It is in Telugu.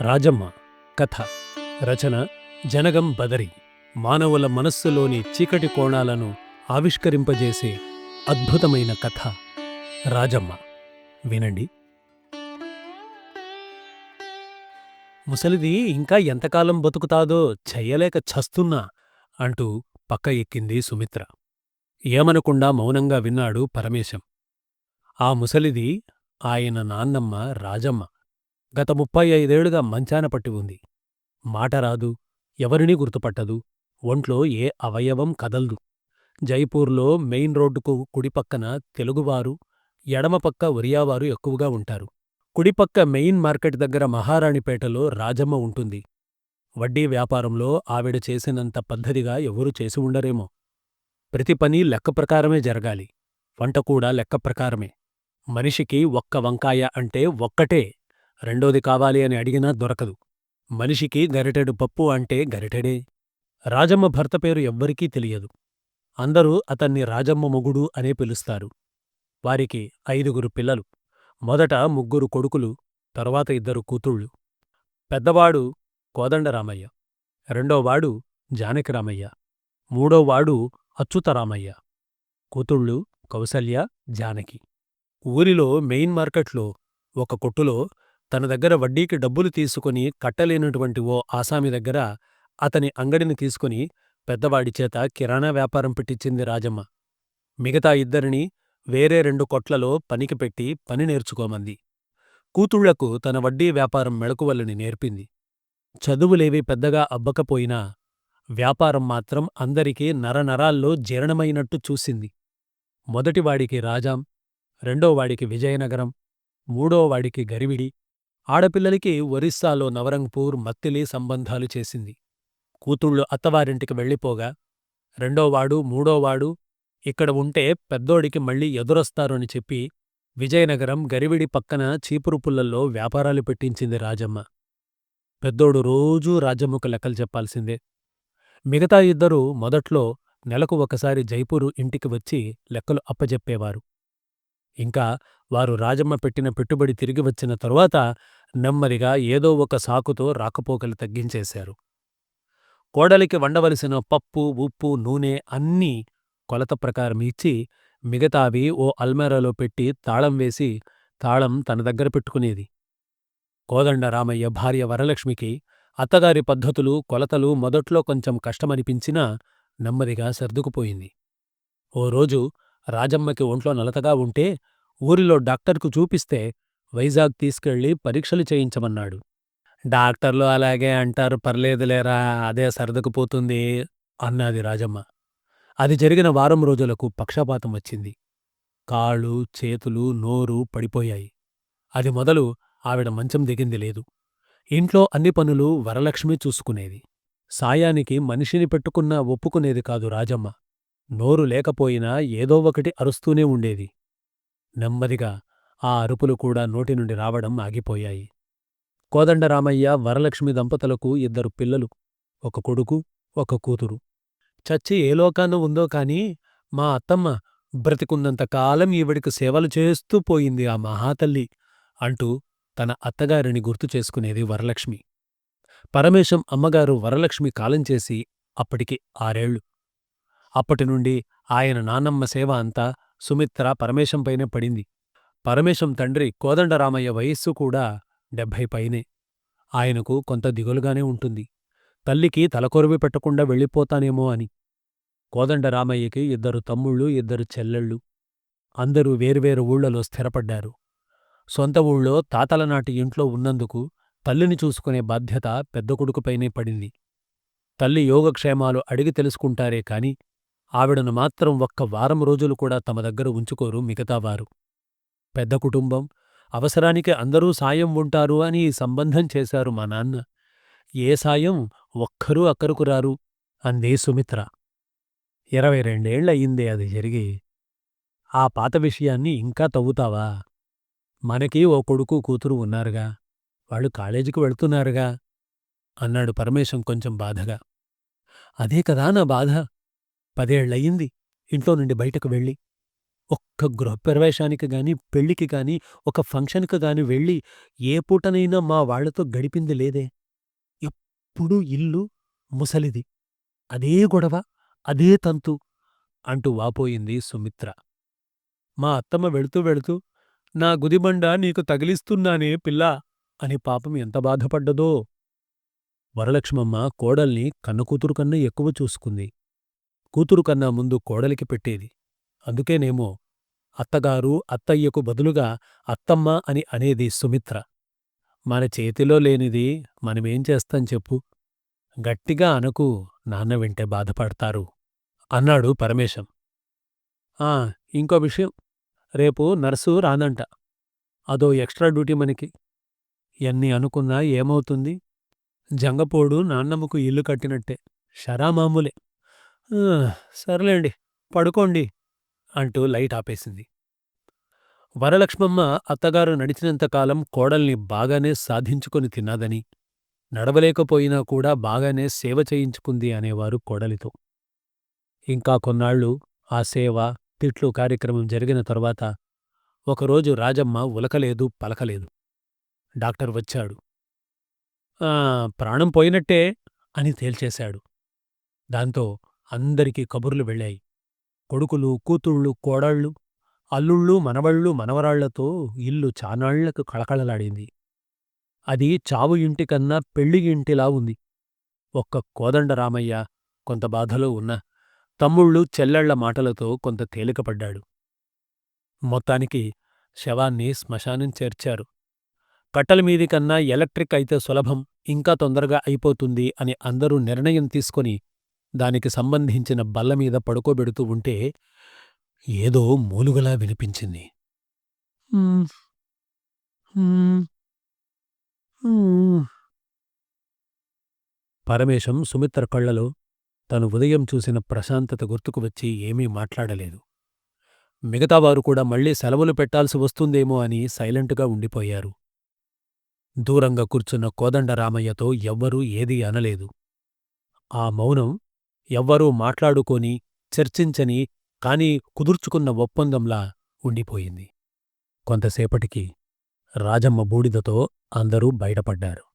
రాజమ్మ కథ రచన జనగం బదరి. మానవుల మనస్సులోని చీకటి కోణాలను ఆవిష్కరింపజేసే అద్భుతమైన కథ రాజమ్మ. వినండి. ముసలిది ఇంకా ఎంతకాలం బతుకుతాదో చెయ్యలేక చస్తున్నా అంటూ పక్క ఎక్కింది సుమిత్ర. ఏమనకుండా మౌనంగా విన్నాడు పరమేశం. ఆ ముసలిది ఆయన నాన్నమ్మ రాజమ్మ. గత ముప్పై ఐదేళ్ళుగా మంచాన పట్టి ఉంది. మాటరాదు ఎవరినీ గుర్తుపట్టదు ఒంట్లో ఏ అవయవం కదల్దు. జైపూర్లో మెయిన్ రోడ్డుకు కుడిపక్కన తెలుగువారు ఎడమపక్క ఒరియావారు ఎక్కువగా ఉంటారు. కుడిపక్క మెయిన్ మార్కెట్ దగ్గర మహారాణిపేటలో రాజమ్మ ఉంటుంది. వడ్డీ వ్యాపారంలో ఆవిడ చేసినంత పద్ధతిగా ఎవరూ చేసి ఉండరేమో. ప్రతి పని లెక్క ప్రకారమే జరగాలి. వంట కూడా లెక్క ప్రకారమే. మనిషికి ఒక్క వంకాయ అంటే ఒక్కటే. రెండోది కావాలి అని అడిగినా దొరకదు. మనిషికి గరిటెడు పప్పు అంటే గరిటెడే. రాజమ్మ భర్త పేరు ఎవ్వరికీ తెలియదు. అందరూ అతన్ని రాజమ్మ మొగుడు అనే పిలుస్తారు. వారికి ఐదుగురు పిల్లలు. మొదట ముగ్గురు కొడుకులు తరువాత ఇద్దరు కూతుళ్ళు. పెద్దవాడు కోదండరామయ్య. రెండోవాడు జానకిరామయ్య. మూడోవాడు అచ్యుతరామయ్య. కూతుళ్ళు కౌసల్య జానకి. ఊరిలో మెయిన్ మార్కెట్లో ఒక కొట్టులో తన దగ్గర వడ్డీకి డబ్బులు తీసుకుని కట్టలేనటువంటి ఓ ఆసామి దగ్గర అతని అంగడిని తీసుకుని పెద్దవాడిచేత కిరాణా వ్యాపారం పెట్టించింది రాజమ్మ. మిగతా ఇద్దరిని వేరే రెండు కొట్లలో పనికి పెట్టి పని నేర్చుకోమంది. కూతుళ్ళకు తన వడ్డీ వ్యాపారం మెళకువల్లని నేర్పింది. చదువులేవి పెద్దగా అబ్బకపోయినా వ్యాపారం మాత్రం అందరికీ నరనరాల్లో జీర్ణమైనట్టు చూసింది. మొదటివాడికి రాజాం రెండోవాడికి విజయనగరం మూడోవాడికి గరివిడి ఆడపిల్లలకి ఒరిస్సాలో నవరంగ్పూర్ మత్తిలి సంబంధాలు చేసింది. కూతుళ్ళు అత్తవారింటికి వెళ్ళిపోగా రెండోవాడు మూడోవాడు ఇక్కడ ఉంటే పెద్దోడికి మళ్ళీ ఎదురొస్తారని చెప్పి విజయనగరం గరివిడి పక్కన చీపురు పుల్లల్లో వ్యాపారాలు పెట్టించింది రాజమ్మ. పెద్దోడు రోజూ రాజమ్మకు లెక్కలు చెప్పాల్సిందే. మిగతా ఇద్దరూ మొదట్లో నెలకు ఒకసారి జైపూరు ఇంటికి వచ్చి లెక్కలు అప్పజెప్పేవారు. ఇంకా వారు రాజమ్మ పెట్టిన పెట్టుబడి తిరిగి వచ్చిన తరువాత నెమ్మదిగా ఏదో ఒక సాకుతో రాకపోకలు తగ్గించేశారు. కోడలికి వండవలసిన పప్పు ఉప్పు నూనె అన్నీ కొలత ప్రకారం ఇచ్చి మిగతావి ఓ అల్మేరాలో పెట్టి తాళం వేసి తాళం తన దగ్గర పెట్టుకునేది. కోదండ రామయ్య భార్య వరలక్ష్మికి అత్తగారి పద్ధతులు కొలతలు మొదట్లో కొంచెం కష్టమనిపించినా నెమ్మదిగా సర్దుకుపోయింది. ఓ రోజు రాజమ్మకి ఒంట్లో నలతగా ఉంటే ఊరిలో డాక్టర్కు చూపిస్తే వైజాగ్ తీసుకెళ్ళి పరీక్షలు చేయించమన్నాడు. డాక్టర్లు అలాగే అంటారు పర్లేదులేరా అదే సర్దుకుపోతుంది అన్నది రాజమ్మ. అది జరిగిన వారం రోజులకు పక్షపాతం వచ్చింది. కాళ్ళు చేతులు నోరు పడిపోయాయి. అది మొదలు ఆవిడ మంచం దిగింది లేదు. ఇంట్లో అన్ని పనులు వరలక్ష్మి చూసుకునేది. సాయానికి మనిషిని పెట్టుకున్నా ఒప్పుకునేది కాదు రాజమ్మ. నోరు లేకపోయినా ఏదో ఒకటి అరుస్తూనే ఉండేది. నెమ్మదిగా ఆ అరుపులు కూడా నోటి నుండి రావడం ఆగిపోయాయి. కోదండరామయ్య వరలక్ష్మి దంపతులకు ఇద్దరు పిల్లలు ఒక కొడుకు ఒక కూతురు. చచ్చి ఏ లోకాన ఉందో కాని మా అత్తమ్మ బ్రతికున్నంతకాలం ఈవిడికి సేవలు చేస్తూ పోయింది ఆ మహాతల్లి అంటూ తన అత్తగారిని గుర్తు చేసుకునేది వరలక్ష్మి. పరమేశం అమ్మగారు వరలక్ష్మి కాలం చేసి అప్పటికి ఆరేళ్ళు అప్పటినుండి ఆయన నాన్నమ్మ సేవ అంతా సుమిత్ర పరమేశంపైనే పడింది. పరమేశం తండ్రి కోదండరామయ్య వయస్సు కూడా డెబ్భై పైనే. ఆయనకు కొంత దిగులుగానే ఉంటుంది. తల్లికి తలకొరువి పెట్టకుండా వెళ్ళిపోతానేమో అని. కోదండరామయ్యకి ఇద్దరు తమ్ముళ్ళు ఇద్దరు చెల్లెళ్ళు. అందరూ వేర్వేరు ఊళ్ళలో స్థిరపడ్డారు. సొంత ఊళ్ళో తాతలనాటి ఇంట్లో ఉన్నందుకు తల్లిని చూసుకునే బాధ్యత పెద్ద కొడుకుపైనే పడింది. తల్లి యోగక్షేమాలు అడిగి తెలుసుకుంటారే కాని ఆవిడను మాత్రం ఒక్క వారం రోజులు కూడా తమ దగ్గర ఉంచుకోరు మిగతావారు. పెద్ద కుటుంబం. అవసరానికి అందరూ సాయం ఉంటారు అని ఈ సంబంధం చేశారు మా నాన్న. ఏ సాయం ఒక్కరూ అక్కరకు రారు అంది సుమిత్ర. ఇరవై రెండేళ్ళయిందే అది జరిగి. ఆ పాత విషయాన్ని ఇంకా తవ్వుతావా? మనకి ఓ కొడుకు కూతురు ఉన్నారుగా. వాళ్ళు కాలేజీకి వెళ్తున్నారుగా అన్నాడు పరమేశం కొంచెం బాధగా. అదే కదా నా బాధ. పదేళ్ళయ్యింది ఇంట్లో నుండి బయటకు వెళ్ళి ఒక్క గృహప్రవేశానికి గాని పెళ్ళికి గాని ఒక ఫంక్షన్‌కి గాని వెళ్ళి ఏ పూటనైనా మా వాళ్ళతో గడిపింది లేదే. ఎప్పుడూ ఇల్లు ముసలిది. అదే గొడవ అదే తంతు అంటూ వాపోయింది సుమిత్ర. మా అత్తమ్మ వెళుతూ వెళుతూ నా గుదిబండ నీకు తగిలిస్తున్నానే పిల్లా అని పాపం ఎంత బాధపడ్డదో. వరలక్ష్మమ్మ కోడల్ని కన్నకూతురు కన్నా ఎక్కువ చూసుకుంది. కూతురు కన్నా ముందు కోడలికి పెట్టేది. అందుకేనేమో అత్తగారు అత్తయ్యకు బదులుగా అత్తమ్మ అని అనేది సుమిత్ర. మన చేతిలో లేనిది మనమేం చేస్తాం చెప్పు. గట్టిగా అనకు నాన్న వింటే బాధపడతారు అన్నాడు పరమేశం. ఆ ఇంకో విషయం. రేపు నర్సు రానంట. అదో ఎక్స్ట్రా డ్యూటీ మనకి. ఎన్ని అనుకున్నా ఏమవుతుంది? జంగపోడు నాన్నమ్మకు ఇల్లు కట్టినట్టే. షరామామూలే సర్లేండి పడుకోండి. అంటూ లైట్ ఆపేసింది. వరలక్ష్మమ్మ అత్తగారు నడిచినంతకాలం కోడల్ని బాగానే సాధించుకొని తిన్నదని నడవలేకపోయినా కూడా బాగానే సేవ చేయించుకుంది అనేవారు కోడలితో. ఇంకా కొన్నాళ్ళు ఆ సేవ తిట్లు కార్యక్రమం జరిగిన తరువాత ఒకరోజు రాజమ్మ ఉలకలేదు పలకలేదు. డాక్టర్ వచ్చాడు. "ఆ, ప్రాణం పోయినట్టే అని తేల్చేశాడు. దాంతో అందరికీ కబుర్లు వెళ్ళాయి. కొడుకులు కూతుళ్ళు కోడళ్ళు అల్లుళ్ళు మనవళ్ళు మనవరాళ్ళతో ఇల్లు చానాళ్ళకు కళకళలాడింది. అది చావు ఇంటికన్నా పెళ్ళి ఇంటిలా ఉంది. ఒక్క కోదండరామయ్య కొంత బాధలో ఉన్న తమ్ముళ్ళు చెల్లెళ్ళ మాటలతో కొంత తేలికపడ్డాడు. మొత్తానికి శవాన్ని శ్మశానం చేర్చారు. కట్టెల కన్నా ఎలక్ట్రిక్ అయితే సులభం ఇంకా తొందరగా అయిపోతుంది అని అందరూ నిర్ణయం తీసుకొని దానికి సంబంధించిన బల్లమీద పడుకోబెడుతూ ఉంటే ఏదో మూలుగలా వినిపించింది. పరమేశం సుమిత్ర కళ్ళలో తను ఉదయం చూసిన ప్రశాంతత గుర్తుకు వచ్చి ఏమీ మాట్లాడలేదు. మిగతావారు కూడా మళ్ళీ సెలవులు పెట్టాల్సి వస్తుందేమో అని సైలెంటుగా ఉండిపోయారు. దూరంగా కూర్చున్న కోదండరామయ్యతో ఎవ్వరూ ఏదీ అనలేదు. ఆ మౌనం ఎవ్వరూ మాట్లాడుకోని చర్చించని కాని కుదుర్చుకున్న ఒప్పందంలా ఉండిపోయింది. కొంతసేపటికి రాజమ్మ బూడిదతో అందరూ బయటపడ్డారు.